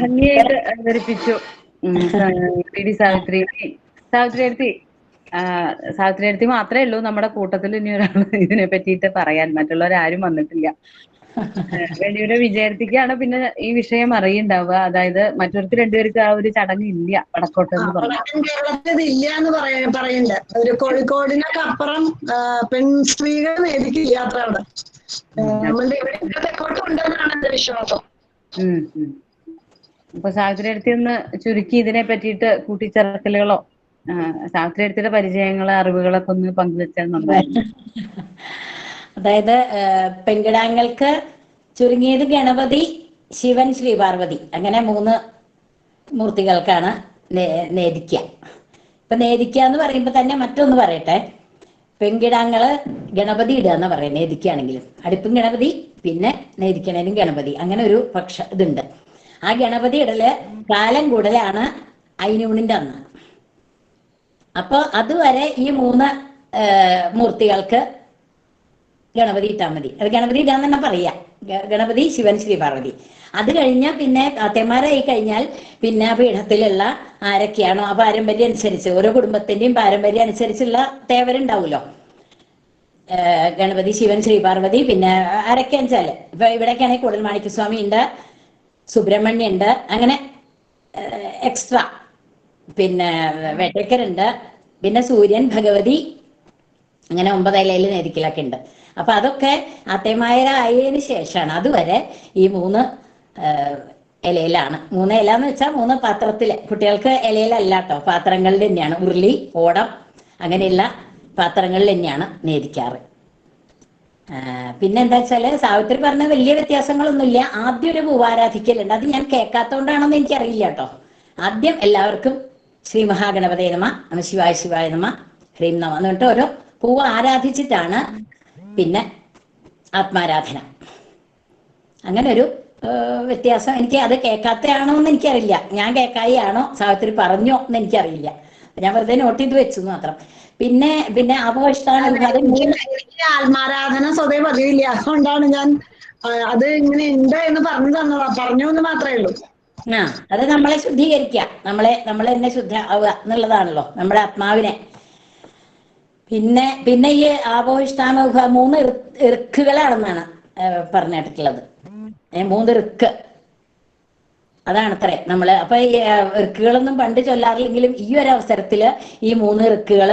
ഭംഗിയായിട്ട് അവതരിപ്പിച്ചു. P D Savithri Savitri എടുത്തി സാവിത്രി എടുത്തി മാത്രമേ ഉള്ളൂ. നമ്മുടെ കൂട്ടത്തിൽ ഇനി ഒരാൾ ഇതിനെ പറ്റിയിട്ട് പറയാൻ. മറ്റുള്ളവരാരും വന്നിട്ടില്ല. വെടിയുടെ വിജയത്തിക്കാണ് പിന്നെ ഈ വിഷയം അറിയുണ്ടാവുക അതായത് മറ്റൊരുത്തി രണ്ടുപേർക്ക് ആ ഒരു ചടങ്ങ് ഇല്ല. വടക്കോട്ട് എന്ന് പറഞ്ഞു കേരളത്തിൽ ഇല്ല എന്ന് പറയ പറയുന്നുണ്ട്. ഒരു കോഴിക്കോടിനൊക്കെ അപ്പുറം പെൺ സ്ത്രീകൾ നേരിക്കില്ല അത്ര അവിടെ. നമ്മളുടെ ഇവിടെ തെക്കോട്ട് ഉണ്ടെന്നാണ് എന്റെ വിശ്വാസം. അപ്പൊ സാവിത്രി അടുത്ത് ഒന്ന് ചുരുക്കി ഇതിനെ പറ്റിയിട്ട് കൂട്ടിച്ചേർക്കലുകളോ സാവിത്രി അടുത്തിയുടെ പരിചയങ്ങൾ അറിവുകളൊക്കെ ഒന്ന് പങ്കുവെച്ചാൽ നന്നായിരുന്നു. അതായത് ആ, പെങ്കിടാങ്ങൾക്ക് ചുരുങ്ങിയത് ഗണപതി ശിവൻ ശ്രീപാർവതി. അങ്ങനെ മൂന്ന് മൂർത്തികൾക്കാണ് നേ- നേദിക്ക ഇപ്പൊ നേദിക്ക എന്ന് പറയുമ്പോ തന്നെ മറ്റൊന്ന് പറയട്ടെ. പെങ്കിടാങ്ങൾ ഗണപതി ഇടുക എന്ന് പറയാം നേദിക്കുകയാണെങ്കിലും അടുപ്പും ഗണപതി പിന്നെ നേദിക്കണേലും ഗണപതി. അങ്ങനെ ഒരു പക്ഷ ഇതുണ്ട്. ആ ഗണപതി ഇടൽ കാലം കൂടലാണ് അയിനൂണിന്റെ അന്ന്. അപ്പൊ അതുവരെ ഈ മൂന്ന് മൂർത്തികൾക്ക് ഗണപതി ഇട്ടാൽ മതി. അത് ഗണപതി ഇടാന്ന് തന്നെ പറയാ. ഗണപതി ശിവൻ ശ്രീ പാർവതി അത് കഴിഞ്ഞാൽ പിന്നെ കാത്തേമാരായി കഴിഞ്ഞാൽ പിന്നെ പീഠത്തിലുള്ള ആരൊക്കെയാണോ ആ പാരമ്പര്യം അനുസരിച്ച് ഓരോ കുടുംബത്തിന്റെയും പാരമ്പര്യം അനുസരിച്ചുള്ള തേവരുണ്ടാവുമല്ലോ ഗണപതി ശിവൻ ശ്രീ പാർവതി പിന്നെ ആരൊക്കെയാണെന്ന് വെച്ചാൽ ഇപ്പൊ ഇവിടെയൊക്കെയാണെങ്കിൽ കൂടുതൽ മാണിക്യസ്വാമി ഉണ്ട് സുബ്രഹ്മണ്യ ഉണ്ട്. അങ്ങനെ എക്സ്ട്രാ പിന്നെ വെട്ടക്കരുണ്ട് പിന്നെ സൂര്യൻ ഭഗവതി അങ്ങനെ ഒമ്പത് ഇലയിൽ നെരിക്കലൊക്കെ ഉണ്ട്. അപ്പൊ അതൊക്കെ അത്തേമായരായതിനു ശേഷമാണ് അതുവരെ ഈ മൂന്ന് ഇലയിലാണ്. മൂന്ന് ഇല എന്ന് വെച്ചാൽ മൂന്ന് പാത്രത്തിലെ. കുട്ടികൾക്ക് ഇലയിലല്ല കേട്ടോ പാത്രങ്ങളിൽ തന്നെയാണ്. ഉരുളി ഓടം അങ്ങനെയുള്ള പാത്രങ്ങളിൽ തന്നെയാണ് നേദിക്കാറ് ആ, പിന്നെ എന്താ വെച്ചാൽ സാവിത്രി പറഞ്ഞ വലിയ വ്യത്യാസങ്ങളൊന്നുമില്ല. ആദ്യം ഒരു പൂവാരാധിക്കലുണ്ട്. അത് ഞാൻ കേൾക്കാത്തോണ്ടാണെന്ന് എനിക്കറിയില്ല കേട്ടോ. ആദ്യം എല്ലാവർക്കും ശ്രീ മഹാഗണപതേ നമ നമ ശിവായ ശിവായ നമ ഹ്രീം നമ എന്നിട്ട് ഓരോ പൂവ് ആരാധിച്ചിട്ടാണ് പിന്നെ ആത്മാരാധന. അങ്ങനെ ഒരു വ്യത്യാസം എനിക്ക് അത് കേൾക്കാത്തയാണോ എന്ന് എനിക്കറിയില്ല. ഞാൻ കേൾക്കായി ആണോ സാവിത്രി പറഞ്ഞോ എന്ന് എനിക്കറിയില്ല. ഞാൻ വെറുതെ നോട്ട് ചെയ്ത് വെച്ചു മാത്രം. പിന്നെ പിന്നെ എനിക്ക് ആത്മാരാധന സ്വതേ പതിവില്ല. അതുകൊണ്ടാണ് ഞാൻ അത് ഇങ്ങനെ ഉണ്ട് എന്ന് പറഞ്ഞു തന്നതാ. പറഞ്ഞു എന്ന് മാത്രമേ ഉള്ളൂ. ആ അത് നമ്മളെ ശുദ്ധീകരിക്കുക നമ്മളെ നമ്മളെ തന്നെ ശുദ്ധ ആവുക എന്നുള്ളതാണല്ലോ. നമ്മുടെ ആത്മാവിനെ. പിന്നെ പിന്നെ ഈ ആപോഹിഷ്ടാമ മൂന്ന് ഇറുക്കുകളാണെന്നാണ് പറഞ്ഞിട്ടുള്ളത്. മൂന്ന് ഇറുക്ക്. അതാണ് അത്രേ നമ്മൾ അപ്പൊ ഇറുക്കുകളൊന്നും പണ്ട് ചൊല്ലാറില്ലെങ്കിലും ഈ ഒരു അവസരത്തിൽ ഈ മൂന്ന് ഋക്കുകൾ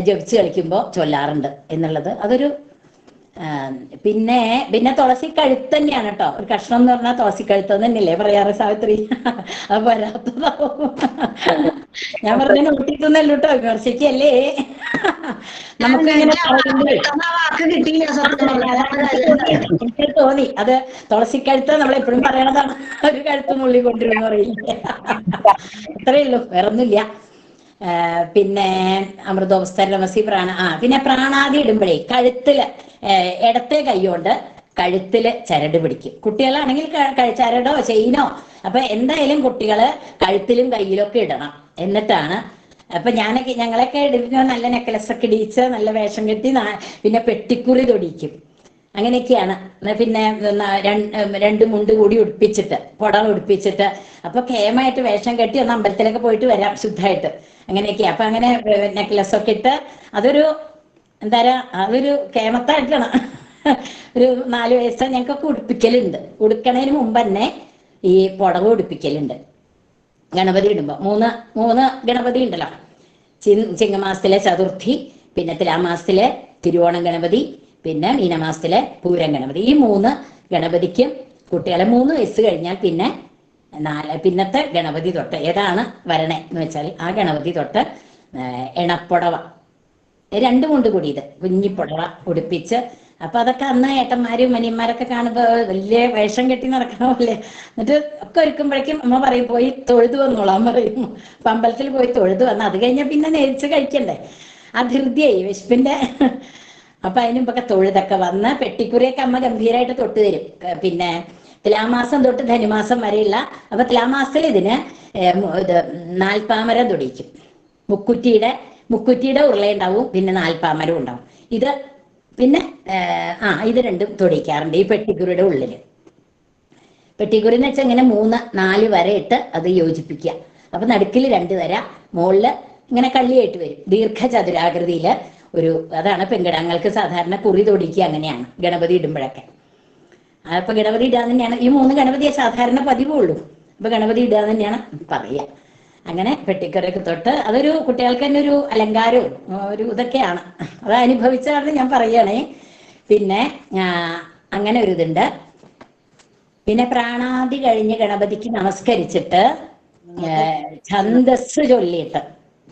ജപിച്ച് കളിക്കുമ്പോൾ ചൊല്ലാറുണ്ട് എന്നുള്ളത്. അതൊരു പിന്നെ പിന്നെ തുളസി കഴുത്ത് തന്നെയാണ് കേട്ടോ ഒരു കഷ്ണം എന്ന് പറഞ്ഞാൽ തുളസി കഴുത്ത് തന്നെയല്ലേ പറയാറ് സാവിത്രി? അത് വരാത്തതാവും. ഞാൻ പറഞ്ഞ നോട്ടിട്ടൊന്നല്ലോ കേട്ടോ വിമർശിക്കല്ലേ? നമുക്ക്. എനിക്ക് തോന്നി. അത് തുളസി കഴുത്ത് നമ്മൾ എപ്പോഴും പറയണതാണ്. ഒരു കഴുത്ത് മുള്ളി കൊണ്ടിരുന്നു പറയില്ലേ? അത്രേ ഉള്ളൂ. വേറൊന്നുമില്ല. പിന്നെ അമൃതോപസ്ഥ രമസി പ്രാണ ആ പിന്നെ പ്രാണാദി ഇടുമ്പോഴേ കഴുത്തിൽ ഇടത്തെ കൈകൊണ്ട് കഴുത്തിൽ ചരട് പിടിക്കും. കുട്ടികളാണെങ്കിൽ ചരടോ ചെയിനോ. അപ്പൊ എന്തായാലും കുട്ടികൾ കഴുത്തിലും കയ്യിലൊക്കെ ഇടണം. എന്നിട്ടാണ് അപ്പൊ ഞാനൊക്കെ ഞങ്ങളൊക്കെ ഇടുന്ന നല്ല നെക്ലസ് ഒക്കെ ഇടിച്ച് നല്ല വേഷം കെട്ടി പിന്നെ പെട്ടിക്കുറി തൊടിക്കും അങ്ങനെയൊക്കെയാണ്. പിന്നെ രണ്ട് മുണ്ട് കൂടി ഉടുപ്പിച്ചിട്ട് പുട ഉടുപ്പിച്ചിട്ട് അപ്പൊ കേമായിട്ട് വേഷം കെട്ടി ഒന്ന് അമ്പലത്തിലൊക്കെ പോയിട്ട് വരാം ശുദ്ധമായിട്ട്. അങ്ങനെയൊക്കെയാ. അപ്പൊ അങ്ങനെ നെക്ലസ് ഒക്കെ ഇട്ട് അതൊരു എന്താ പറയാ അതൊരു കേമത്തായിട്ടാണ് ഒരു നാല് വയസ്സാണ് ഞങ്ങൾക്കൊക്കെ ഉടുപ്പിക്കലുണ്ട്. ഉടുക്കണതിന് മുമ്പ് തന്നെ ഈ പുടവ് ഉടുപ്പിക്കലുണ്ട്. ഗണപതി ഇടുമ്പോ. മൂന്ന് മൂന്ന് ഗണപതി ഉണ്ടല്ലോ. ചി- ചിങ്ങമാസത്തിലെ ചതുർത്ഥി പിന്നെ തുലാമാസത്തിലെ തിരുവോണം ഗണപതി പിന്നെ മീനമാസത്തിലെ പൂരം ഗണപതി. ഈ മൂന്ന് ഗണപതിക്കും കുട്ടികളെ മൂന്ന് വയസ്സ് കഴിഞ്ഞാൽ പിന്നെ നാല് പിന്നത്തെ ഗണപതി തൊട്ട് ഏതാണ് വരണേ എന്ന് വെച്ചാൽ ആ ഗണപതി തൊട്ട് എണപ്പുടവ. രണ്ടും കൊണ്ട് കൂടിയത് കുഞ്ഞിപ്പുടവ ഉടുപ്പിച്ച്. അപ്പൊ അതൊക്കെ അന്ന് ഏട്ടന്മാരും മനിയന്മാരൊക്കെ കാണുമ്പോ വലിയ വേഷം കെട്ടി നടക്കണ പോലെ. എന്നിട്ട് ഒക്കെ ഒരുക്കുമ്പോഴേക്കും അമ്മ പറയും പോയി തൊഴുതു വന്നോളാൻ പറയും. അപ്പൊ അമ്പലത്തിൽ പോയി തൊഴുതു വന്ന്. അത് കഴിഞ്ഞാൽ പിന്നെ നേരിച്ച് കഴിക്കണ്ടേ. ആ ധൃതിയായി വിശപ്പിന്റെ. അപ്പൊ അതിന് മുമ്പൊക്കെ തൊഴുതൊക്കെ വന്ന് പെട്ടിക്കുറിയൊക്കെ അമ്മ ഗംഭീരമായിട്ട് തൊട്ട് തരും. പിന്നെ തുലാമാസം തൊട്ട് ധനുമാസം വരെയുള്ള. അപ്പൊ തുലാമാസത്തിൽ ഇതിന് നാൽപ്പാമരം തൊടിക്കും മുക്കുറ്റിയുടെ മുക്കുറ്റിയുടെ ഉരുളയുണ്ടാവും പിന്നെ നാൽപ്പാമരം ഉണ്ടാവും. ഇത് പിന്നെ ആ ഇത് രണ്ടും തൊടിക്കാറുണ്ട് ഈ പെട്ടിക്കുറിയുടെ ഉള്ളിൽ. പെട്ടിക്കുറി എന്ന് വെച്ചാൽ ഇങ്ങനെ മൂന്ന് നാല് വര ഇട്ട് അത് യോജിപ്പിക്കുക. അപ്പൊ നടുക്കിൽ രണ്ട് വര മുകളിൽ ഇങ്ങനെ കള്ളിയായിട്ട് വരും. ദീർഘചതുരാകൃതിയിൽ ഒരു അതാണ് പെൺകിടാങ്ങൾക്ക് സാധാരണ കുറി തൊടിക്കുക അങ്ങനെയാണ് ഗണപതി ഇടുമ്പോഴൊക്കെ. അപ്പൊ ഗണപതി ഇടാൻ തന്നെയാണ്. ഈ മൂന്ന് ഗണപതിയെ സാധാരണ പതിവുള്ളൂ. അപ്പൊ ഗണപതി ഇടാൻ തന്നെയാണ് പറയുക. അങ്ങനെ പെട്ടിക്കറിയൊക്കെ തൊട്ട് അതൊരു കുട്ടികൾക്ക് തന്നെ ഒരു അലങ്കാരവും ഒരു ഇതൊക്കെയാണ്. അത് അനുഭവിച്ചാണ് ഞാൻ പറയണേ. പിന്നെ അങ്ങനെ ഒരു ഇതുണ്ട്. പിന്നെ പ്രാണാദി കഴിഞ്ഞ് ഗണപതിക്ക് നമസ്കരിച്ചിട്ട് ഛന്ദസ് ചൊല്ലിയിട്ട്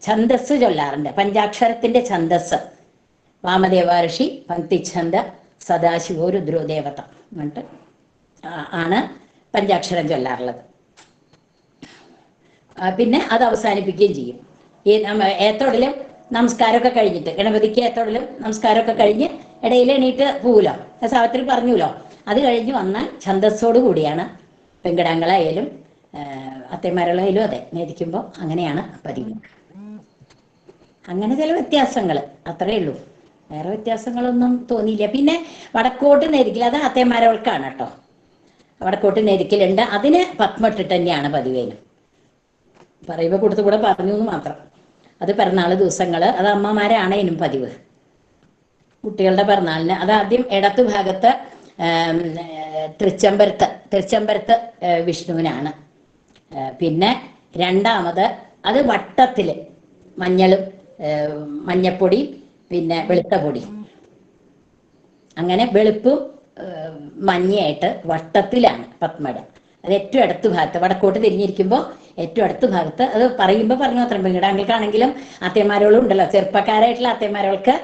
ഛന്ദസ് ചൊല്ലാറുണ്ട്. പഞ്ചാക്ഷരത്തിന്റെ ഛന്ദസ്. വാമദേവ ഋഷി പങ്ക്തിച്ഛന്ദ സദാശിവോ രുദ്രോദേവത എന്നിട്ട് ആണ് പഞ്ചാക്ഷരം ചൊല്ലാറുള്ളത്. പിന്നെ അത് അവസാനിപ്പിക്കുകയും ചെയ്യും. ഈ ഏത്തോടിലും നമസ്കാരമൊക്കെ കഴിഞ്ഞിട്ട് ഗണപതിക്ക് ഏത്തോടിലും നമസ്കാരമൊക്കെ കഴിഞ്ഞ് ഇടയിൽ എണീറ്റ് പോവൂലോ? സാവിത്രി പറഞ്ഞുല്ലോ അത് കഴിഞ്ഞ് വന്നാൽ ഛന്തസ്സോട് കൂടിയാണ് പെങ്കിടാങ്കളായാലും അത്തേമാരളായാലും അതെ നേരിക്കുമ്പോൾ അങ്ങനെയാണ് പതിവ്. അങ്ങനെ ചില വ്യത്യാസങ്ങൾ അത്രയേ ഉള്ളൂ. വേറെ വ്യത്യാസങ്ങളൊന്നും തോന്നിയില്ല. പിന്നെ വടക്കോട്ട് നേരിക്കൽ അത് അത്തേമാരകൾക്കാണ് കേട്ടോ. വടക്കോട്ട് നേരിക്കലുണ്ട് അതിന് പത്മട്ടിട്ട് തന്നെയാണ് പതിവേനും പറയുമ്പോൾ കൊടുത്തു കൂടെ പറഞ്ഞു എന്ന് മാത്രം. അത് പിറന്നാൾ ദിവസങ്ങൾ അത് അമ്മമാരാണ് ഇനും പതിവ്. കുട്ടികളുടെ പിറന്നാളിന്. അത് ആദ്യം ഇടത്ത് ഭാഗത്ത് തൃച്ചമ്പരത്ത് തൃച്ചമ്പരത്ത് വിഷ്ണുവിനാണ്. പിന്നെ രണ്ടാമത് അത് വട്ടത്തിൽ മഞ്ഞളും മഞ്ഞപ്പൊടി പിന്നെ വെളുത്ത പൊടി. അങ്ങനെ വെളുപ്പും മഞ്ഞയായിട്ട് വട്ടത്തിലാണ് പത്മട. അത് ഏറ്റവും അടുത്ത ഭാഗത്ത് വടക്കോട്ട് തിരിഞ്ഞിരിക്കുമ്പോൾ ഏറ്റവും അടുത്ത ഭാഗത്ത്. അത് പറയുമ്പോൾ പറഞ്ഞു മാത്രം പെങ്കിടാങ്കൾക്കാണെങ്കിലും അത്തേമാരോളും ഉണ്ടല്ലോ. ചെറുപ്പക്കാരായിട്ടുള്ള അത്തേമാരോൾക്ക്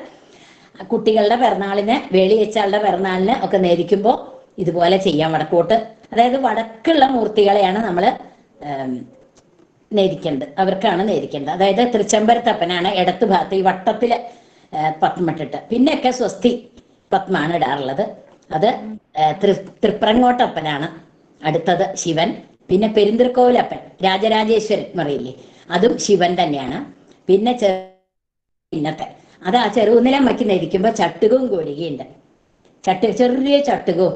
കുട്ടികളുടെ പിറന്നാളിന് വേളി വെച്ചാളുടെ പിറന്നാളിന് ഒക്കെ നേദിക്കുമ്പോൾ ഇതുപോലെ ചെയ്യാം വടക്കോട്ട്. അതായത് വടക്കുള്ള മൂർത്തികളെയാണ് നമ്മൾ നേരിക്കേണ്ടത്. അവർക്കാണ് നേരിക്കേണ്ടത്. അതായത് തൃച്ചംബരത്തപ്പനാണ് ഇടത്ത് ഭാഗത്ത് ഈ വട്ടത്തിൽ പത്മട്ടിട്ട് പിന്നെയൊക്കെ സ്വസ്തി പത്മാണ് ഇടാറുള്ളത്. അത് തൃ തൃപ്രങ്ങോട്ടപ്പനാണ്. അടുത്തത് ശിവൻ. പിന്നെ പെരിന്തൃക്കോവിലപ്പൻ രാജരാജേശ്വരൻ പറയില്ലേ അതും ശിവൻ തന്നെയാണ്. പിന്നെ ഇന്നത്തെ. അത് ആ ചെറുകുന്നിലമ്മയ്ക്ക് നേദിക്കുമ്പോൾ ചട്ടുകവും കോരികയുണ്ട്. ചട്ട് ചെറിയ ചട്ടുകവും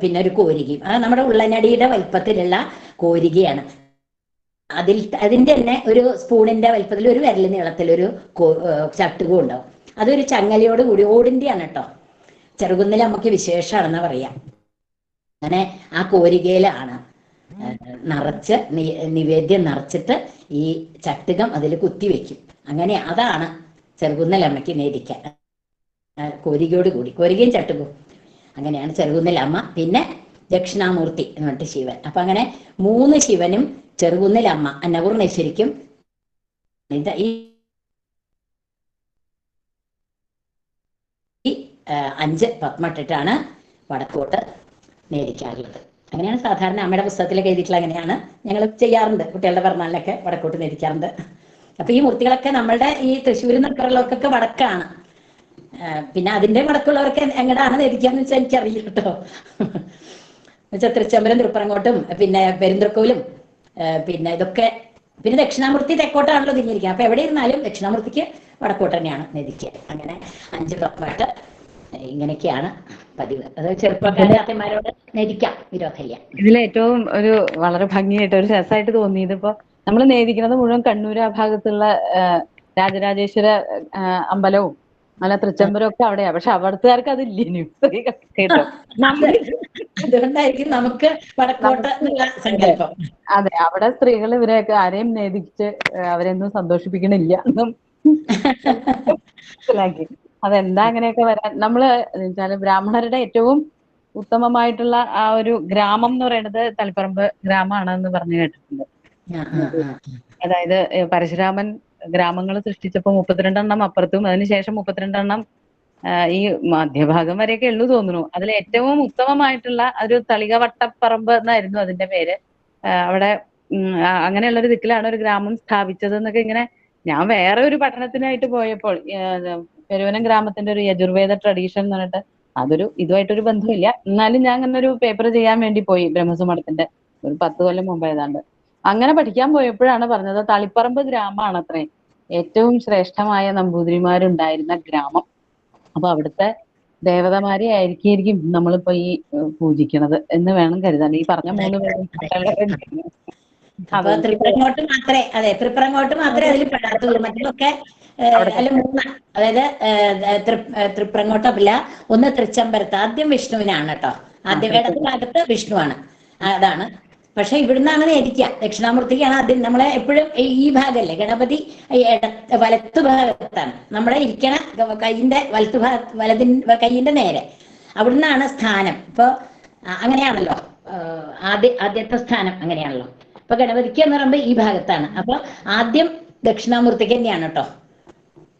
പിന്നെ ഒരു കോരികയും. അത് നമ്മുടെ ഉള്ളനടിയുടെ വലിപ്പത്തിലുള്ള കോരികയാണ്. അതിൽ അതിന്റെ തന്നെ ഒരു സ്പൂണിന്റെ വലിപ്പത്തിൽ ഒരു വിരൽ നീളത്തിലൊരു ഒരു ചട്ടുകവും ഉണ്ടാവും. അതൊരു ചങ്ങലയോട് കൂടി ഓടിന്റെയാണ് കേട്ടോ. ചെറുകുന്നിൽ നമുക്ക് വിശേഷമാണെന്ന് പറയാം. അങ്ങനെ ആ കോരികയിലാണ്. നിറച്ച് നിവേദ്യം നിറച്ചിട്ട് ഈ ചട്ടുകം അതിൽ കുത്തി വെക്കും. അങ്ങനെ അതാണ് ചെറുകുന്നലമ്മയ്ക്ക് നേദിക്കാൻ കോരികയോട് കൂടി. കോരികയും ചട്ടുകവും. അങ്ങനെയാണ് ചെറുകുന്നലമ്മ പിന്നെ ദക്ഷിണാമൂർത്തി എന്ന് പറഞ്ഞിട്ട് ശിവൻ. അപ്പൊ അങ്ങനെ മൂന്ന് ശിവനും ചെറുകുന്നലമ്മ അന്നപൂർണേശ്വരിക്കും ഈ അഞ്ച് പത്മട്ടിട്ടാണ് വടക്കോട്ട് നേദിക്കാറുള്ളത് അങ്ങനെയാണ് സാധാരണ അമ്മയുടെ പുസ്തകത്തിലൊക്കെ എഴുതിയിട്ടുള്ള അങ്ങനെയാണ് ഞങ്ങൾ ചെയ്യാറുണ്ട് കുട്ടികളുടെ പിറന്നാളിലൊക്കെ വടക്കോട്ട് നിന്നിരിക്കാറുണ്ട് അപ്പൊ ഈ മൂർത്തികളൊക്കെ നമ്മളുടെ ഈ തൃശ്ശൂരിൽ നിൽക്കുള്ളവർക്കൊക്കെ വടക്കാണ്. പിന്നെ അതിന്റെ വടക്കുള്ളവർക്ക് എങ്ങടാണ് നിരിക്കാന്ന് വെച്ചാൽ എനിക്കറിയില്ല കേട്ടോ എന്നുവെച്ചാൽ തൃച്ചംബരം തൃപ്പറങ്ങോട്ടും പിന്നെ പെരുന്തൃക്കോലും പിന്നെ ഇതൊക്കെ പിന്നെ ദക്ഷിണാമൂർത്തി തെക്കോട്ടാണല്ലോ തിരിഞ്ഞിരിക്കുക അപ്പൊ എവിടെ ഇരുന്നാലും ദക്ഷിണാമൂർത്തിക്ക് വടക്കോട്ട് തന്നെയാണ് നിരിക്കുക അങ്ങനെ അഞ്ച് പത്മായിട്ട് ഇങ്ങനെയൊക്കെയാണ് പതിവ്. അത് ചെറുപ്പക്കാരെ നേരിക്കാം വിരോധമില്ല. ഇതിൽ ഏറ്റവും ഒരു വളരെ ഭംഗിയായിട്ട് ഒരു രസമായിട്ട് തോന്നിയത് ഇപ്പൊ നമ്മൾ നേരിക്കുന്നത് മുഴുവൻ കണ്ണൂർ ആ ഭാഗത്തുള്ള രാജരാജേശ്വര അമ്പലവും അല്ല തൃച്ചംബരം ഒക്കെ അവിടെയാ. പക്ഷെ അവിടത്തുകാർക്ക് അതില്ല? ഇനി കേട്ടോ. അതുകൊണ്ടായിരിക്കും നമുക്ക് സങ്കല്പം. അതെ അവിടെ സ്ത്രീകൾ ഇവരെയൊക്കെ ആരെയും നേദിച്ച് ആ, അവരെയൊന്നും സന്തോഷിപ്പിക്കണില്ല എന്നും മനസ്സിലാക്കി. അതെന്താ അങ്ങനെയൊക്കെ വരാൻ? നമ്മൾ വെച്ചാൽ ബ്രാഹ്മണരുടെ ഏറ്റവും ഉത്തമമായിട്ടുള്ള ആ ഒരു ഗ്രാമം എന്ന് പറയുന്നത് തളിപ്പറമ്പ് ഗ്രാമമാണെന്ന് പറഞ്ഞു കേട്ടിട്ടുണ്ട്. അതായത് പരശുരാമൻ ഗ്രാമങ്ങൾ സൃഷ്ടിച്ചപ്പോ മുപ്പത്തിരണ്ടെണ്ണം അപ്പുറത്തും അതിനുശേഷം മുപ്പത്തിരണ്ടെണ്ണം ഈ മധ്യഭാഗം വരെയൊക്കെ ഉള്ളു തോന്നുന്നു. അതിൽ ഏറ്റവും ഉത്തമമായിട്ടുള്ള ഒരു തളിക വട്ടപ്പറമ്പ് എന്നായിരുന്നു അതിന്റെ പേര്. അവിടെ അങ്ങനെയുള്ള ഒരു ദിക്കിലാണ് ഒരു ഗ്രാമം സ്ഥാപിച്ചത് എന്നൊക്കെ ഇങ്ങനെ ഞാൻ വേറെ ഒരു പഠനത്തിനായിട്ട് പോയപ്പോൾ പെരുവനം ഗ്രാമത്തിന്റെ ഒരു യജുർവേദ ട്രഡീഷൻ എന്ന് പറഞ്ഞിട്ട് അതൊരു ഇതുമായിട്ടൊരു ബന്ധമില്ല എന്നാലും ഞാൻ അങ്ങനെ ഒരു പേപ്പർ ചെയ്യാൻ വേണ്ടി പോയി ബ്രഹ്മസുമഠത്തിന്റെ. ഒരു പത്ത് കൊല്ലം മുമ്പ് ഏതാണ്ട് അങ്ങനെ പഠിക്കാൻ പോയപ്പോഴാണ് പറഞ്ഞത് തളിപ്പറമ്പ് ഗ്രാമമാണ് അത്രേ. ഏറ്റവും ശ്രേഷ്ഠമായ നമ്പൂതിരിമാരുണ്ടായിരുന്ന ഗ്രാമം. അപ്പൊ അവിടുത്തെ ദേവതമാരെ ആയിരിക്കും നമ്മളിപ്പോ ഈ പൂജിക്കുന്നത് പൂജിക്കണത് എന്ന് വേണം കരുതാൻ. ഈ പറഞ്ഞ മൂന്ന് പേരും അപ്പൊ തൃപ്രങ്ങോട്ട് മാത്രമേ അതെ തൃപ്രങ്ങോട്ട് മാത്രമേ അതിൽ പെടാത്തുള്ളൂ. മറ്റൊക്കെ അല്ല മൂന്ന് അതായത് ഏഹ്, തൃ- ഏഹ്, തൃപ്രങ്ങോട്ടല്ല ഒന്ന് തൃച്ചമ്പരത്ത് ആദ്യം വിഷ്ണുവിനാണ് കേട്ടോ ആദ്യ വേടത്തിനകത്ത് ഭാഗത്ത് വിഷ്ണുവാണ് അതാണ്. പക്ഷെ ഇവിടുന്നാണ് നേരിക്കുക ദക്ഷിണാമൂർത്തിക്കാണ് ആദ്യം നമ്മളെ എപ്പോഴും ഈ ഭാഗമല്ലേ ഗണപതി ഇട വലത്ത് ഭാഗത്താണ്. നമ്മുടെ ഇരിക്കണ കൈയിന്റെ വലത്ത് ഭാഗ വലതിൻ കൈയിന്റെ നേരെ. അവിടുന്നാണ് സ്ഥാനം. ഇപ്പൊ അങ്ങനെയാണല്ലോ. ആദ്യ ആദ്യത്തെ സ്ഥാനം അങ്ങനെയാണല്ലോ. അപ്പൊ ഗണപതിക്ക് എന്ന് പറയുമ്പോൾ ഈ ഭാഗത്താണ്. അപ്പൊ ആദ്യം ദക്ഷിണാമൂർത്തിക്ക് തന്നെയാണ് കേട്ടോ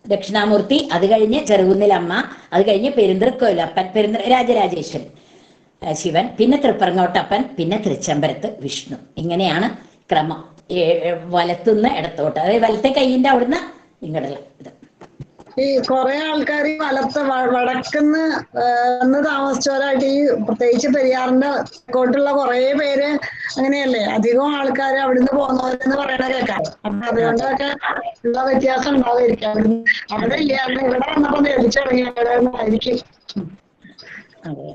ദക്ഷിണാമൂർത്തി അത് കഴിഞ്ഞ് ചെറുകുന്നിലമ്മ അത് കഴിഞ്ഞ് പെരുന്തൃക്കോയിലപ്പൻ പെരുന്തൃ രാജരാജേശ്വരൻ ശിവൻ പിന്നെ തൃപ്പറങ്ങോട്ടപ്പൻ പിന്നെ തൃച്ചംബരത്ത് വിഷ്ണു. ഇങ്ങനെയാണ് ക്രമം. വലത്തുനിന്ന് ഇടത്തോട്ട്. അതായത് വലത്തെ കൈയിന്റെ അവിടുന്ന് ഇങ്ങോട്ടുള്ള ഇത്. ഈ കുറെ ആൾക്കാർ ഈ വലത്ത് വടക്കുന്ന് വന്ന് താമസിച്ചവരായിട്ട് ഈ പ്രത്യേകിച്ച് പെരിയാറിന്റെ കോട്ടുള്ള കുറെ പേര് അങ്ങനെയല്ലേ? അധികം ആൾക്കാർ അവിടുന്ന് പോകുന്നവരെന്ന് പറയണ കേൾക്കാം അപ്പൊ അതുകൊണ്ടൊക്കെ ഉള്ള വ്യത്യാസം ഉണ്ടാവുമായിരിക്കും അവിടുന്ന് അവിടെ ഇല്ല. അന്ന് ഇവിടെ വന്നപ്പോ അതെ.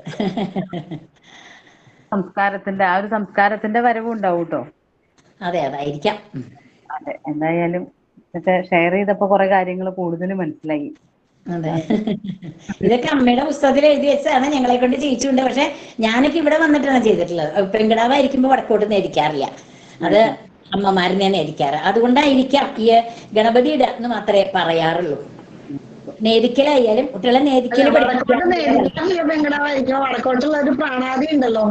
സംസ്കാരത്തിന്റെ ആ ഒരു സംസ്കാരത്തിന്റെ വരവും ഉണ്ടാവും കേട്ടോ അതെ അതായിരിക്കാം. അതെ. എന്തായാലും ഇതൊക്കെ ഷെയർ ചെയ്തപ്പോ കുറെ കാര്യങ്ങൾ കൂടുതൽ മനസ്സിലായി. അതെ. ഇതൊക്കെ അമ്മയുടെ പുസ്തകത്തിൽ എഴുതി വെച്ചാണ് ഞങ്ങളെ കൊണ്ട് ചെയ്യിച്ചുണ്ട് പക്ഷെ ഞാനൊക്കെ ഇവിടെ വന്നിട്ടാണ് ചെയ്തിട്ടുള്ളത്. പെൺകിടാവായിരിക്കുമ്പോ വടക്കോട്ട് നേരിക്കാറില്ല. അത് അമ്മമാരിനെ നേരിക്കാറ്. അതുകൊണ്ടായിരിക്കാം ഈ ഗണപതിയുടെ എന്ന് മാത്രമേ പറയാറുള്ളൂ. നേരിക്കലായാലും കുട്ടികളെ നേരിക്കൽ വടക്കോട്ടുള്ള ഒരു ഉണ്ടല്ലോ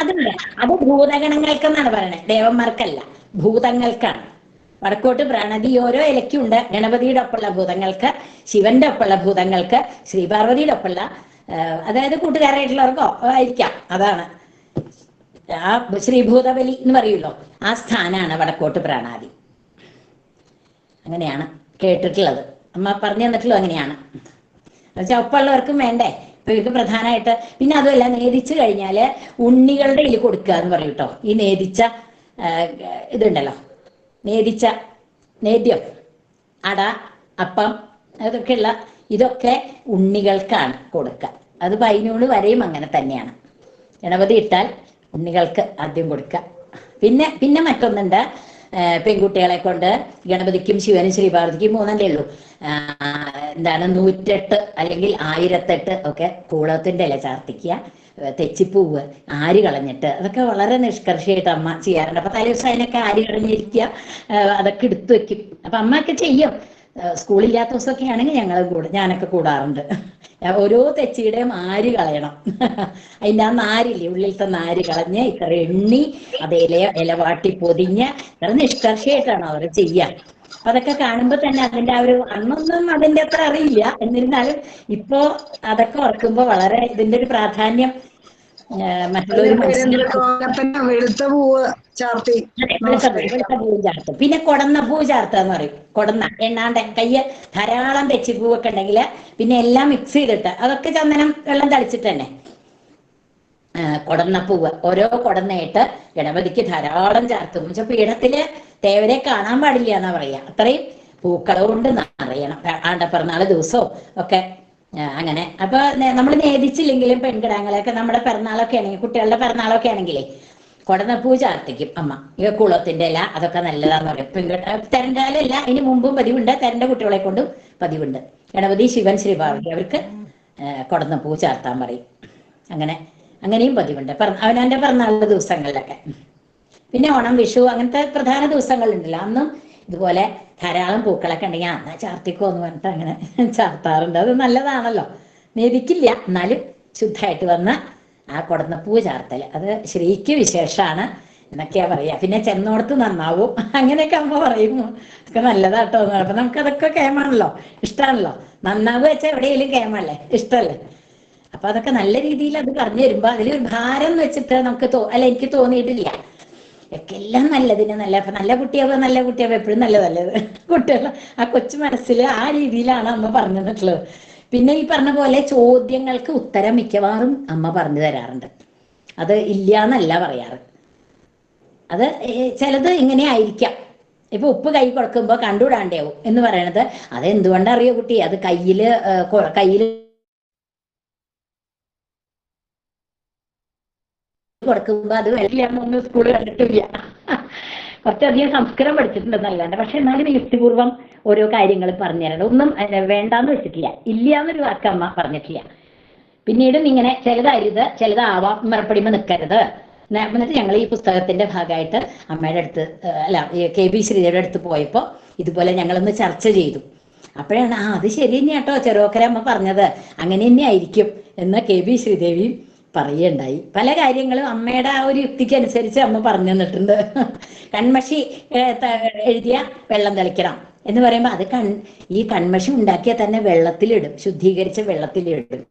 അതുണ്ട് അത് ഭൂതഗണങ്ങൾക്കെന്നാണ് പറയണേ. ദേവന്മാർക്കല്ല. ഭൂതങ്ങൾക്കാണ്. വടക്കോട്ട് പ്രണതി ഓരോ ഇലയ്ക്കുണ്ട്. ഗണപതിയുടെ ഒപ്പമുള്ള ഭൂതങ്ങൾക്ക് ശിവന്റെ ഒപ്പമുള്ള ഭൂതങ്ങൾക്ക് ശ്രീപാർവതിയുടെ ഒപ്പമുള്ള അതായത് കൂട്ടുകാരായിട്ടുള്ളവർക്കോ ആയിരിക്കാം. അതാണ്. ആ ശ്രീഭൂതബലി എന്ന് പറയുമല്ലോ ആ സ്ഥാനാണ് വടക്കോട്ട് പ്രാണാദി അങ്ങനെയാണ് കേട്ടിട്ടുള്ളത്. അമ്മ പറഞ്ഞു തന്നിട്ടുള്ളൂ അങ്ങനെയാണ്. എന്നുവെച്ചാൽ ഒപ്പമുള്ളവർക്കും വേണ്ടേ? ഇപ്പൊ ഇവർക്ക് പ്രധാനമായിട്ട് പിന്നെ അതുമല്ല നേദിച്ചു കഴിഞ്ഞാൽ ഉണ്ണികളുടെ ഇതിൽ കൊടുക്കുക എന്ന് പറയും ഈ നേദിച്ച ഇതുണ്ടല്ലോ നേദിച്ച നേദ്യം അട അപ്പം അതൊക്കെയുള്ള ഇതൊക്കെ ഉണ്ണികൾക്കാണ് കൊടുക്കുക. അത് പൈനൂണ് വരെയും അങ്ങനെ തന്നെയാണ്. ഗണപതി ഇട്ടാൽ ഉണ്ണികൾക്ക് ആദ്യം കൊടുക്കുക. പിന്നെ പിന്നെ മറ്റൊന്നുണ്ട്. പെൺകുട്ടികളെ കൊണ്ട് ഗണപതിക്കും ശിവനും ശ്രീപാർവതിക്കും മൂന്നല്ലേ ഉള്ളൂ. എന്താണ് നൂറ്റെട്ട് അല്ലെങ്കിൽ ആയിരത്തെട്ട് ഒക്കെ കൂളത്തിന്റെ ഇല ചാർത്തിക്കുക. തെച്ചിപ്പൂവ് ആരി കളഞ്ഞിട്ട്? അതൊക്കെ വളരെ നിഷ്കർഷയായിട്ട് അമ്മ ചെയ്യാറുണ്ട്. അപ്പൊ തലേദിവസം അതിനൊക്കെ ആരി കളഞ്ഞിരിക്കുക അതൊക്കെ എടുത്തു വെക്കും. അപ്പൊ അമ്മയൊക്കെ ചെയ്യും. സ്കൂളില്ലാത്ത ദിവസമൊക്കെ ആണെങ്കിൽ ഞങ്ങൾ കൂടെ. ഞാനൊക്കെ കൂടാറുണ്ട്. ഓരോ തെച്ചിയുടെയും ആര് കളയണം? അതിന്റെ ആ നാരില്ലേ? ഉള്ളിലത്തെ നാര് കളഞ്ഞ് ഇത്ര എണ്ണി അത് ഇല ഇലവാട്ടി പൊതിഞ്ഞ് ഇത്ര നിഷ്കർഷയായിട്ടാണ് അവർ ചെയ്യുക. അതൊക്കെ കാണുമ്പോ തന്നെ അതിന്റെ ആ ഒരു അന്നൊന്നും അതിന്റെ അത്ര അറിയില്ല. എന്നിരുന്നാലും ഇപ്പോ അതൊക്കെ ഓർക്കുമ്പോ വളരെ ഇതിന്റെ ഒരു പ്രാധാന്യം പെരുന്തൽക്കോലത്തിന് വെളുത്ത പൂവ് ചാർത്തി. വെളുത്ത ചാർത്തും. പിന്നെ കൊടന്ന പൂ ചാർത്തുക പറയും. കൊടന്ന എണ്ണാണ്ട് കയ്യ് ധാരാളം തെച്ചിപ്പൂവൊക്കെ ഉണ്ടെങ്കിൽ പിന്നെ എല്ലാം മിക്സ് ചെയ്തിട്ട് അതൊക്കെ ചന്ദനം വെള്ളം തളിച്ചിട്ട് തന്നെ. കൊടന്ന കൊടന്നപ്പൂവ് ഓരോ കൊടന്നയിട്ട് ഗണപതിക്ക് ധാരാളം ചാർത്തും. പക്ഷെ പീഠത്തിൽ തേവരെ കാണാൻ പാടില്ല എന്നാ പറയാ അത്രയും പൂക്കളുകൊണ്ട് നിറയണം. ആണ്ടപ്പിറന്നാൾ ദിവസവും ഒക്കെ അങ്ങനെ. അപ്പൊ നമ്മൾ നേദിച്ചില്ലെങ്കിലും പെൺകിടാങ്ങളെയൊക്കെ നമ്മുടെ പിറന്നാളൊക്കെ ആണെങ്കിൽ കുട്ടികളുടെ പിറന്നാളൊക്കെ ആണെങ്കിലേ കൊടന്നപ്പൂ ചാർത്തിക്കും അമ്മ. ഈ കുളത്തിന്റെ ഇല അതൊക്കെ നല്ലതാന്ന് പറയും. പെൺകിട തെരണ്ടാലല്ല അതിന് മുമ്പും പതിവുണ്ട്. തെരണ്ട കുട്ടികളെ കൊണ്ടും പതിവുണ്ട്. ഗണപതി ശിവൻ ശ്രീപാർവതി അവർക്ക് കൊടന്നപ്പൂ ചാർത്താൻ പറയും. അങ്ങനെ അങ്ങനെയും പതിവുണ്ട്. അവനവന്റെ പിറന്നാളുടെ ദിവസങ്ങളിലൊക്കെ. പിന്നെ ഓണം വിഷു അങ്ങനത്തെ പ്രധാന ദിവസങ്ങളുണ്ടല്ലോ അന്നും ഇതുപോലെ ധാരാളം പൂക്കളൊക്കെ ഉണ്ടെങ്കിൽ അന്നാ ചാർത്തിക്കോ എന്ന് പറഞ്ഞിട്ട് അങ്ങനെ ചാർത്താറുണ്ട്. അത് നല്ലതാണല്ലോ. നേദിക്കില്ല എന്നാലും ശുദ്ധമായിട്ട് വന്ന് ആ കൊടന്ന പൂ ചാർത്തൽ അത് ശ്രീക്ക് വിശേഷമാണ് എന്നൊക്കെയാ പറയാ പിന്നെ ചെന്നോടത്ത് നന്നാവും. അങ്ങനെയൊക്കെ അമ്മ പറയും ഒക്കെ നല്ലതാട്ടോ എന്ന് അപ്പൊ നമുക്ക് അതൊക്കെ കേമാണല്ലോ. ഇഷ്ടമാണല്ലോ നന്നാവ് വെച്ചാൽ എവിടെയെങ്കിലും കേമല്ലേ? ഇഷ്ടമല്ലേ അപ്പൊ അതൊക്കെ നല്ല രീതിയിൽ അത് പറഞ്ഞു വരുമ്പോ അതിലൊരു ഭാരം വെച്ചിട്ട് നമുക്ക് തോ അല്ല എനിക്ക് തോന്നിയിട്ടില്ല. ഒക്കെ എല്ലാം നല്ലതിന് നല്ല അപ്പൊ നല്ല കുട്ടിയാവുക നല്ല കുട്ടിയാവുക എപ്പോഴും നല്ലതല്ലത് കുട്ടികൾ ആ കൊച്ചു മനസ്സിൽ ആ രീതിയിലാണ് അമ്മ പറഞ്ഞു തന്നിട്ടുള്ളത് പിന്നെ ഈ പറഞ്ഞ പോലെ ചോദ്യങ്ങൾക്ക് ഉത്തരം മിക്കവാറും അമ്മ പറഞ്ഞു തരാറുണ്ട്. അത് ഇല്ല എന്നല്ല പറയാറ്. അത് ചിലത് ഇങ്ങനെ ആയിരിക്കാം. ഇപ്പൊ ഉപ്പ് കൈ കൊടുക്കുമ്പോ കണ്ടുവിടാണ്ടാവും എന്ന് പറയണത് അത് എന്തുകൊണ്ടറിയോ കുട്ടി? അത് കയ്യിൽ ഏ, കൊ- കയ്യിൽ കൊടുക്കുമ്പോ അത് വെള്ളിയാകുമ്പോ ഒന്നും സ്കൂൾ കണ്ടിട്ടില്ല. കുറച്ചധികം സംസ്കൃതം നല്ലതാണ് പക്ഷെ എന്നാലും യുക്തിപൂർവം ഓരോ കാര്യങ്ങൾ പറഞ്ഞുതരണം ഒന്നും ഏ, വേണ്ടാന്ന് വെച്ചിട്ടില്ല. ഇല്ല എന്നൊരു വാക്ക് അമ്മ പറഞ്ഞിട്ടില്ല. പിന്നീടും ഇങ്ങനെ ചിലതരുത് ചിലതാവാം മറപ്പടിമ നിൽക്കരുത് എന്നിട്ട് ഞങ്ങൾ ഈ പുസ്തകത്തിന്റെ ഭാഗമായിട്ട് അമ്മയുടെ അടുത്ത് അല്ല കെ ബി ശ്രീദേവിയുടെ അടുത്ത് പോയപ്പോൾ ഇതുപോലെ ഞങ്ങളൊന്ന് ചർച്ച ചെയ്തു. അപ്പോഴാണ് ആ അത് ശരി തന്നെ കേട്ടോ അമ്മ പറഞ്ഞത്. അങ്ങനെ തന്നെ ആയിരിക്കും എന്ന് കെ ബി ശ്രീദേവി പറയുകയുണ്ടായി. പല കാര്യങ്ങളും അമ്മയുടെ ആ ഒരു യുക്തിക്ക് അനുസരിച്ച് അമ്മ പറഞ്ഞു തന്നിട്ടുണ്ട്. കൺമഷി എഴുതിയ വെള്ളം തളിക്കണം എന്ന് പറയുമ്പോൾ അത് കൺ ഈ കൺമഷി ഉണ്ടാക്കിയ തന്നെ വെള്ളത്തിലിടും ശുദ്ധീകരിച്ച വെള്ളത്തിലിടും.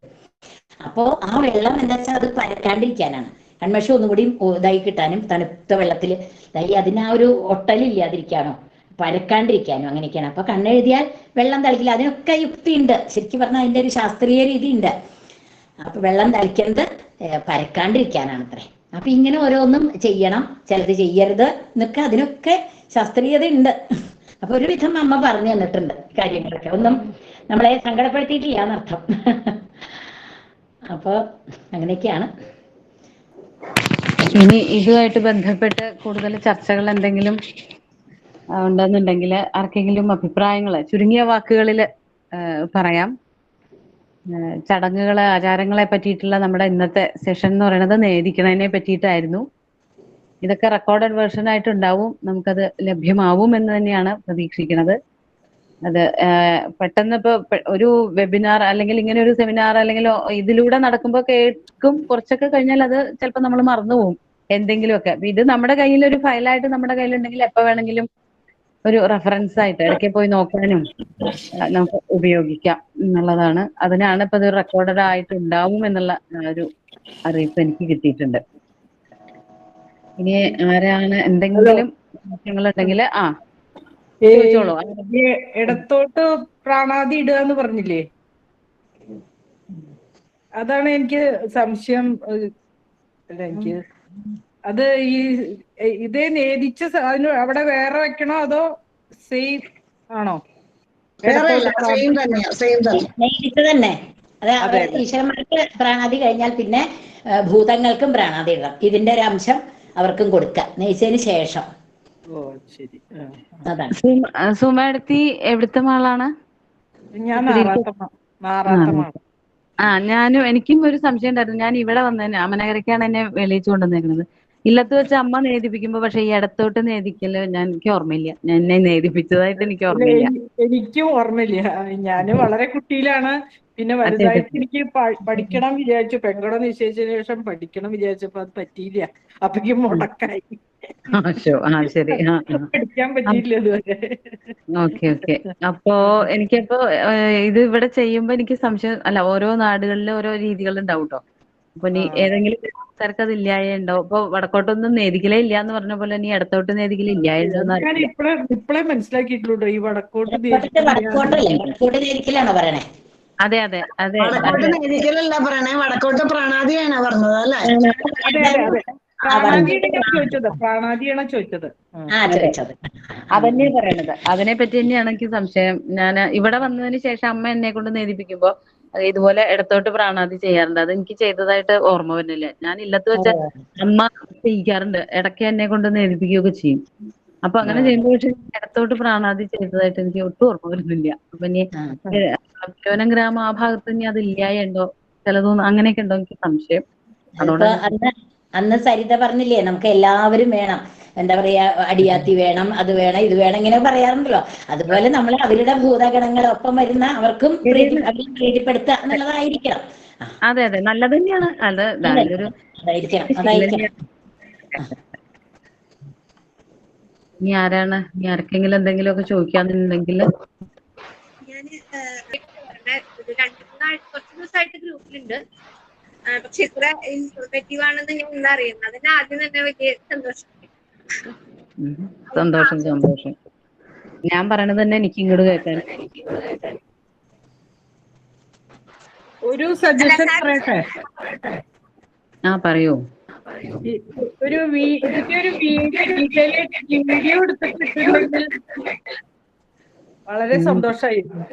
അപ്പോ ആ വെള്ളം എന്താ വെച്ചാൽ അത് പരക്കാണ്ടിരിക്കാനാണ്. കൺമഷി ഒന്നും കൂടി ഇതായി കിട്ടാനും തണുത്ത വെള്ളത്തിൽ ഇതായി അതിന് ആ ഒരു ഒട്ടലില്ലാതിരിക്കാനോ പരക്കാണ്ടിരിക്കാനോ അങ്ങനെയൊക്കെയാണ്. അപ്പൊ കണ്ണെഴുതിയാൽ വെള്ളം തളിക്കില്ല. അതിനൊക്കെ യുക്തി ഉണ്ട് ശരിക്കും പറഞ്ഞാൽ അതിന്റെ ഒരു ശാസ്ത്രീയ രീതി ഉണ്ട് അപ്പൊ വെള്ളം തളിക്കുന്നത് ഏഹ്, പരക്കാണ്ടിരിക്കാനാണ് അത്രേ അപ്പൊ ഇങ്ങനെ ഓരോന്നും ചെയ്യണം. ചിലത് ചെയ്യരുത് എന്നൊക്കെ അതിനൊക്കെ ശാസ്ത്രീയത ഉണ്ട് അപ്പൊ ഒരുവിധം അമ്മ പറഞ്ഞു തന്നിട്ടുണ്ട് കാര്യങ്ങളൊക്കെ. ഒന്നും നമ്മളെ സങ്കടപ്പെടുത്തിയിട്ടില്ല എന്നർത്ഥം. അപ്പൊ അങ്ങനെയൊക്കെയാണ്. ഇനി ഇതുമായിട്ട് ബന്ധപ്പെട്ട് കൂടുതൽ ചർച്ചകൾ എന്തെങ്കിലും ഉണ്ടെന്നുണ്ടെങ്കിൽ ആർക്കെങ്കിലും അഭിപ്രായങ്ങൾ ചുരുങ്ങിയ വാക്കുകളിൽ പറയാം. ചടങ്ങുകളെ ആചാരങ്ങളെ പറ്റിയിട്ടുള്ള നമ്മുടെ ഇന്നത്തെ സെഷൻ എന്ന് പറയുന്നത് നേദിക്കണതിനെ പറ്റിയിട്ടായിരുന്നു. ഇതൊക്കെ റെക്കോർഡഡ് വേർഷൻ ആയിട്ട് ഉണ്ടാവും നമുക്കത് ലഭ്യമാവും എന്ന് തന്നെയാണ് പ്രതീക്ഷിക്കുന്നത്. അത് പെട്ടെന്ന് ഇപ്പൊ ഒരു വെബിനാർ അല്ലെങ്കിൽ ഇങ്ങനെ ഒരു സെമിനാർ അല്ലെങ്കിൽ ഇതിലൂടെ നടക്കുമ്പോൾ കേൾക്കും. കുറച്ചൊക്കെ കഴിഞ്ഞാൽ അത് ചിലപ്പോൾ നമ്മൾ മറന്നുപോകും. എന്തെങ്കിലുമൊക്കെ. അപ്പൊ ഇത് നമ്മുടെ കയ്യിൽ ഒരു ഫയലായിട്ട് നമ്മുടെ കയ്യിലുണ്ടെങ്കിൽ എപ്പോ വേണമെങ്കിലും ഒരു റെഫറൻസ് ആയിട്ട് ഇടയ്ക്ക് പോയി നോക്കാനും നമുക്ക് ഉപയോഗിക്കാം എന്നുള്ളതാണ്. അതിനാണ് ഇപ്പൊ ഇത് റെക്കോർഡഡ് ആയിട്ട് ഉണ്ടാവും എന്നുള്ള ഒരു അറിയിപ്പ് എനിക്ക് കിട്ടിയിട്ടുണ്ട്. ഇനി ആരാണ് എന്തെങ്കിലും ഉണ്ടെങ്കിൽ ആ ചോദിച്ചോളൂ. ഇടത്തോട്ട് പ്രാണാതി ഇടുക എന്ന് പറഞ്ഞില്ലേ? അതാണ് എനിക്ക് സംശയം എനിക്ക് അത് ഈ ഇതേ നേദിച്ച അതിന് അവിടെ വേറെ വെക്കണോ അതോ സെയിം ആണോ? സെയിം തന്നെ. അത്. ഈശ്വരന്മാർക്ക് പ്രാണാതി കഴിഞ്ഞാൽ പിന്നെ ഭൂതങ്ങൾക്കും പ്രാണാതി ഇടണം. ഇതിന്റെ ഒരു അംശം അവർക്കും കൊടുക്കാം. നെയ്ച്ചതിന് ശേഷം. ഓ ശരി. ആ. അതാണ്. സുമ- ആ, സുമ എടുത്തി എവിടുത്തെ മാളാണ്? ആ ഞാനും എനിക്കും ഒരു സംശയം ഉണ്ടായിരുന്നു. ഞാൻ ഇവിടെ വന്നതിന് അമനകരക്കാണ് എന്നെ വെളിയിച്ചു കൊണ്ടുവന്നേക്കുന്നത് ഇല്ലത്ത് വെച്ച് അമ്മ നേദിപ്പിക്കുമ്പോ പക്ഷെ ഈ ഇടത്തോട്ട് നേദിക്കൽ ഞാൻ എനിക്ക് ഓർമ്മയില്ല. ഞാൻ എന്നെ നേദിപ്പിച്ചതായിട്ട് എനിക്ക് ഓർമ്മയില്ല. എനി- എനിക്കും ഓർമ്മയില്ല. ഞാൻ വളരെ കുട്ടിയിലാണ്. പിന്നെ വലുതായിട്ട് എനിക്ക് പഠിക്കണം വിചാരിച്ചു. പെങ്കടം നിശ്ചയിച്ചതിന് ശേഷം പഠിക്കണം വിചാരിച്ചപ്പോ അത് പറ്റിയില്ല. അപ്പക്ക് മുടക്കായി. ആ, ശോ, ആ ശരി ഓക്കെ ഓക്കെ. അപ്പോ എനിക്കപ്പോ ഇത് ഇവിടെ ചെയ്യുമ്പോ എനിക്ക് സംശയം അല്ല ഓരോ നാടുകളിലും ഓരോ രീതികൾ ഉണ്ടാവും കേട്ടോ അപ്പൊ നീ. ഏതെങ്കിലും ആൾക്കാർക്ക് അത് ഇല്ലായ ഉണ്ടാവും ഇപ്പൊ വടക്കോട്ടൊന്നും നേതികളെ ഇല്ല എന്ന് പറഞ്ഞ പോലെ നീ ഇടത്തോട്ട് നേതികളെ ഞാൻ ഇപ്പഴേ ഇപ്പഴേ മനസ്സിലാക്കിയിട്ടുള്ളൂ ഈ വടക്കോട്ട് പറയണേ? അതെ അതെ അതെ. വടക്കോട്ട് പറയണേ. വടക്കോട്ട് പറഞ്ഞത് അല്ലേ? അതന്നെ പറയണത്. അതിനെ പറ്റി തന്നെയാണ് എനിക്ക് സംശയം. ഞാൻ ഇവിടെ വന്നതിന് ശേഷം അമ്മ എന്നെ കൊണ്ട് നേദിപ്പിക്കുമ്പോ അത് ഇതുപോലെ ഇടത്തോട്ട് പ്രാണാതി ചെയ്യാറുണ്ട്. അത് എനിക്ക് ചെയ്തതായിട്ട് ഓർമ്മ വരുന്നില്ല. ഞാൻ ഇല്ലത്ത് വെച്ച അമ്മ ചെയ്യിക്കാറുണ്ട്. ഇടയ്ക്ക് എന്നെ കൊണ്ട് നേദിപ്പിക്കുകയൊക്കെ ചെയ്യും. അപ്പൊ അങ്ങനെ ചെയ്യുമ്പോൾ പക്ഷെ ഇടത്തോട്ട് പ്രാണാതി ചെയ്തതായിട്ട് എനിക്ക് ഒട്ടും ഓർമ്മ വരുന്നില്ല. അപ്പൊ ഇനി ആ. ഗ്രാമം ആ ഭാഗത്ത് ഇനി അത് ഇല്ലായ ഉണ്ടോ ചിലതൊന്നും അങ്ങനെയൊക്കെ ഉണ്ടോ എനിക്ക് സംശയം. അതുകൊണ്ട് അന്ന് സരിത പറഞ്ഞില്ലേ നമുക്ക് എല്ലാവരും വേണം. എന്താ പറയാ അടിയാത്തി വേണം അത് വേണം ഇത് വേണം ഇങ്ങനെ പറയാറുണ്ടല്ലോ. അതുപോലെ നമ്മൾ അവരുടെ ഭൂതഗണങ്ങളൊപ്പം വരുന്ന അവർക്കും പ്രീതിപ്പെടുത്തുക എന്നുള്ളതായിരിക്കണം. അതെ അതെ. നല്ല തന്നെയാണ്. അത് അതായിരിക്കണം. അതായിരിക്കണം. ഇനി ആരാണ്? ഇനി ആർക്കെങ്കിലും എന്തെങ്കിലും ഒക്കെ ചോദിക്കാന്നുണ്ടെങ്കിൽ കുറച്ച് ദിവസമായിട്ട് ഗ്രൂപ്പിലുണ്ട്. പക്ഷെ ഇത്ര ഇൻഫോർമേറ്റീവ് ആണെന്ന് ഞാൻ ഇന്ന് അറിയുന്നത് അതിന് ആദ്യം തന്നെ വലിയ സന്തോഷം. സന്തോഷം സന്തോഷം. ഞാൻ പറയണത് തന്നെ എനിക്ക് ഇങ്ങോട്ട് കേൾക്കാൻ. ഒരു സജഷൻ പറയട്ടെ? ആ പറയൂ. ഒരു ഒരു വീഡിയോ എടുത്തിട്ടുണ്ടെങ്കിൽ വളരെ സന്തോഷായിരുന്നു.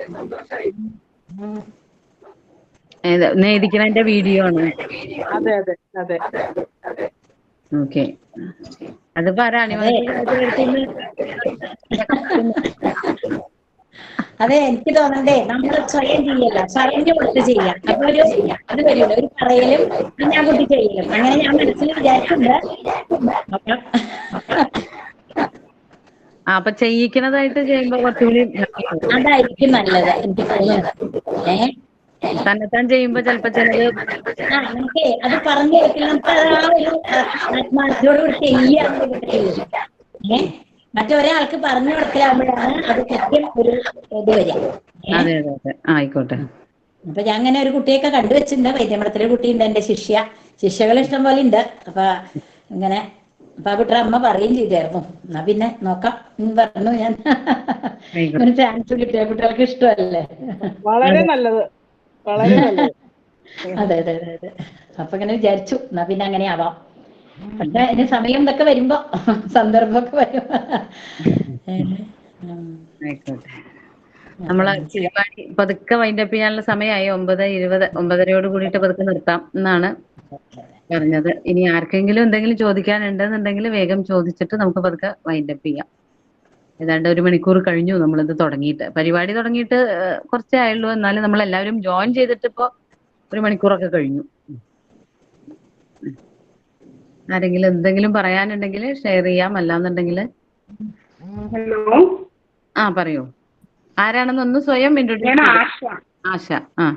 ഏത് നേദിക്കണതിന്റെ വീഡിയോ ആണ്. അതെ അതെ അതെ. ഓക്കെ. അത് പറ അതെ. എനിക്ക് തോന്നണ്ടേ നമ്മൾ സ്വയം ചെയ്യല്ല. സ്വയം കൊടുത്ത് ചെയ്യാം. അപ്പൊ ഒരു അത് വരില്ല ഒരു പറയലും ആ കുട്ടി ചെയ്യലും. അങ്ങനെ ഞാൻ മനസ്സിൽ വിചാരിച്ചിട്ടുണ്ട്. അപ്പൊ ചെയ്യിക്കണതായിട്ട് ചെയ്യുമ്പോ കുറച്ചുകൂടി അതായിരിക്കും നല്ലത് എനിക്ക് തോന്നുന്നത്. ഏഹ് തന്നെത്താൻ ചെയ്യുമ്പോ ചിലപ്പോ ചിലത് നമുക്ക് അത് പറഞ്ഞു കൊടുക്കണം നമുക്ക് അത് ആ ഒരു ആത്മാർത്ഥയോടുകൂടി ചെയ്യാൻ ഏ? മറ്റൊരാൾക്ക് പറഞ്ഞു കൊടുക്കലാകുമ്പോഴാണ് അത് സത്യം ഒരു ഇത് വരിക? അതെ അതെ അതെ. ആ, ആയിക്കോട്ടെ. അപ്പൊ ഞാൻ അങ്ങനെ ഒരു കുട്ടിയൊക്കെ കണ്ടുവച്ചിട്ടുണ്ട്. വൈദ്യമഠത്തിലെ കുട്ടിയുണ്ട് എന്റെ ശിഷ്യ. ശിഷ്യകൾ ഇഷ്ടം പോലെ ഉണ്ട്. അപ്പൊ ഇങ്ങനെ അപ്പൊ ആ കുട്ടിയുടെ അമ്മ പറയുകയും ചെയ്തായിരുന്നു. എന്നാ പിന്നെ നോക്കാം. എന്ന് പറഞ്ഞു ഞാൻ. ഒരു ചാൻസ് കിട്ടിയ കുട്ടികൾക്ക് ഇഷ്ടമല്ലേ? വളരെ നല്ലത്. വളരെ അതെ അതെ അതെ അതെ. അപ്പൊ ഇങ്ങനെ വിചാരിച്ചു. എന്നാ പിന്നെ അങ്ങനെ ആവാം. പക്ഷെ അതിന് സമയം ഇതൊക്കെ വരുമ്പോ സന്ദർഭമൊക്കെ വരുമ്പോ. നമ്മൾ പരിപാടി പതുക്കെ വൈൻഡപ്പ് ചെയ്യാനുള്ള സമയമായി. ഒമ്പത് ഇരുപത് ഒമ്പതരയോട് കൂടിയിട്ട് പതുക്കെ നിർത്താം എന്നാണ് പറഞ്ഞത്. ഇനി ആർക്കെങ്കിലും എന്തെങ്കിലും ചോദിക്കാനുണ്ടെന്നുണ്ടെങ്കിൽ വേഗം ചോദിച്ചിട്ട് നമുക്ക് പതുക്കെ വൈൻഡപ്പ് ചെയ്യാം. ഏതാണ്ട് ഒരു മണിക്കൂർ കഴിഞ്ഞു നമ്മളിത് തുടങ്ങിയിട്ട്. പരിപാടി തുടങ്ങിയിട്ട് കുറച്ചേ ആയുള്ളൂ. എന്നാലും നമ്മൾ എല്ലാവരും ജോയിൻ ചെയ്തിട്ട് ഇപ്പോ ഒരു മണിക്കൂറൊക്കെ കഴിഞ്ഞു. ആരെങ്കിലും എന്തെങ്കിലും പറയാനുണ്ടെങ്കിൽ ഷെയർ ചെയ്യാം. അല്ലാന്നുണ്ടെങ്കിൽ ഹലോ? ആ പറയൂ. ആരാണെന്നൊന്ന് സ്വയം ഇൻട്രൊഡ്യൂസ് ആശ. ആ.